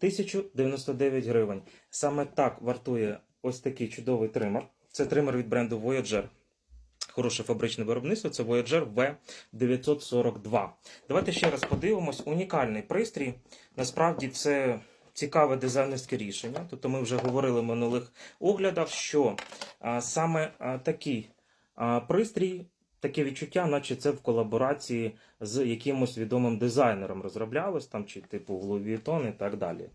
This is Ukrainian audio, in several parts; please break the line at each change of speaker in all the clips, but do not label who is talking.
1099 гривень. Саме так вартує ось такий чудовий тример. Це тример від бренду Voyager. Хороше фабричне виробництво це Voyager V942. Давайте ще раз подивимось. Унікальний пристрій. Насправді це цікаве дизайнерське рішення. Тобто ми вже говорили в минулих оглядах, що а, саме а, такий а, пристрій, таке відчуття, наче це в колаборації з якимось відомим дизайнером розроблялось, там, чи типу Louis Vuitton і так далі.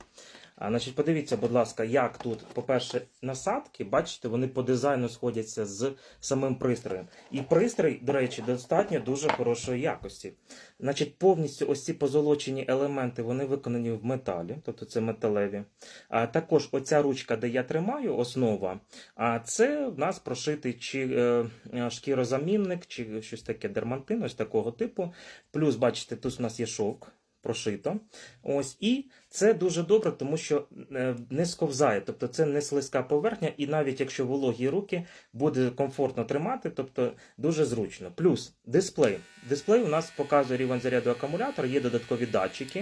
А, значить, подивіться, будь ласка, як тут, по-перше, насадки, бачите, вони по дизайну сходяться з самим пристроєм. І пристрій, до речі, достатньо дуже хорошої якості. Значить, повністю ось ці позолочені елементи вони виконані в металі, тобто це металеві. А також оця ручка, де я тримаю, основа, а це в нас прошитий чи е, е, шкірозамінник, чи щось таке дермантин, ось такого типу. Плюс, бачите, тут у нас є шовк. Прошито. Ось, і це дуже добре, тому що е, не сковзає, тобто це не слизька поверхня, і навіть якщо вологі руки, буде комфортно тримати, тобто дуже зручно. Плюс дисплей. Дисплей у нас показує рівень заряду акумулятора, є додаткові датчики,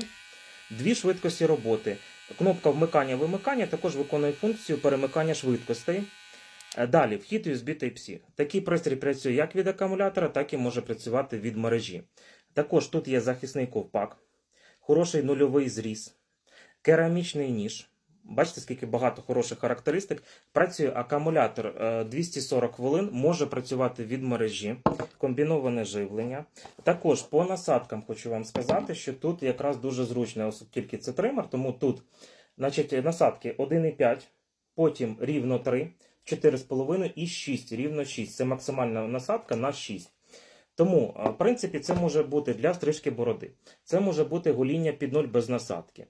дві швидкості роботи. Кнопка вмикання-вимикання також виконує функцію перемикання швидкостей. Е, Далі, вхід USB Type-C. Такий пристрій працює як від акумулятора, так і може працювати від мережі. Також тут є захисний ковпак, хороший нульовий зріз, керамічний ніж. Бачите, скільки багато хороших характеристик. Працює акумулятор е, 240 хвилин, може працювати від мережі, комбіноване живлення. Також по насадкам хочу вам сказати, що тут якраз дуже зручно, оскільки це тример, тому тут значить, насадки 1,5, потім рівно 3, 4,5 і 6, рівно 6. Це максимальна насадка на 6. Тому, в принципі, це може бути для стрижки бороди. Це може бути гоління під нуль без насадки.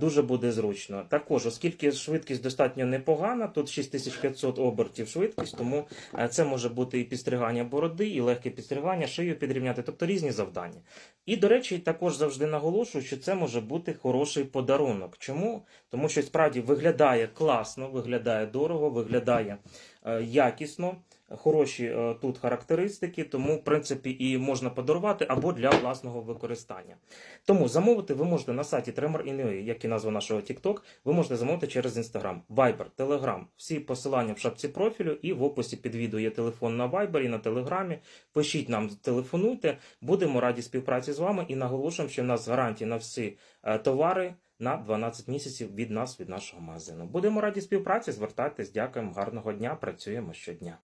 Дуже буде зручно. Також, оскільки швидкість достатньо непогана, тут 6500 обертів швидкість, тому це може бути і підстригання бороди, і легке підстригання, шию підрівняти, тобто різні завдання. І, до речі, також завжди наголошую, що це може бути хороший подарунок. Чому? Тому що справді виглядає класно, виглядає дорого, виглядає е, якісно. Хороші е, тут характеристики, тому в принципі і можна подарувати або для власного використання. Тому замовити ви можете на сайті Tremor.in.ua, як і назва нашого TikTok, ви можете замовити через Instagram, Viber, Telegram. Всі посилання в шапці профілю і в описі під відео є телефон на Viber і на Телеграмі. Пишіть нам, телефонуйте, будемо раді співпраці з вами і наголошуємо, що в нас гарантії на всі е, товари на 12 місяців від нас, від нашого магазину. Будемо раді співпраці, звертайтесь, дякуємо, гарного дня, працюємо щодня.